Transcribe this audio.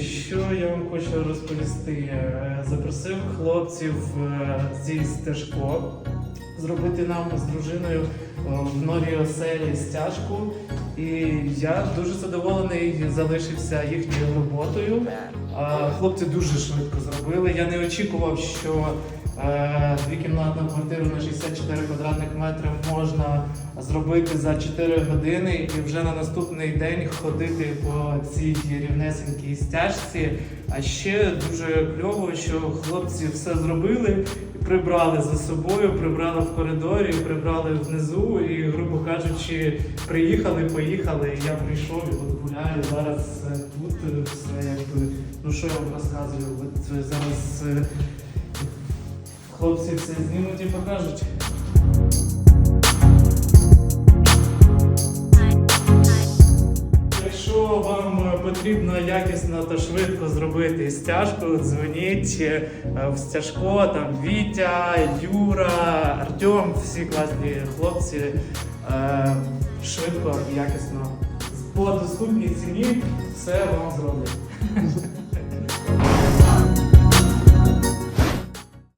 що я вам хочу розповісти? Е, Запросив хлопців е, зі стежко зробити нам з дружиною е, в новій оселі стяжку. І я дуже задоволений залишився їхньою роботою. Хлопці дуже швидко зробили. Я не очікував, що е, двокімнатну квартиру на 64 квадратних метри можна зробити за 4 години і вже на наступний день ходити по цій рівнесенькій стяжці. А ще дуже кльово, що хлопці все зробили прибрали за собою, прибрали в коридорі, прибрали внизу і, грубо кажучи, приїхали, поїхали. Я прийшов і от гуляю зараз тут все якби. Ну що я вам розказую? От зараз е, хлопці все знімуть і покажуть. Якщо вам потрібно якісно та швидко зробити стяжку, дзвоніть е, в стяжко, там Вітя, Юра, Артем, всі класні хлопці. Е, Швидко і якісно по доступній ціні все вам зроблять.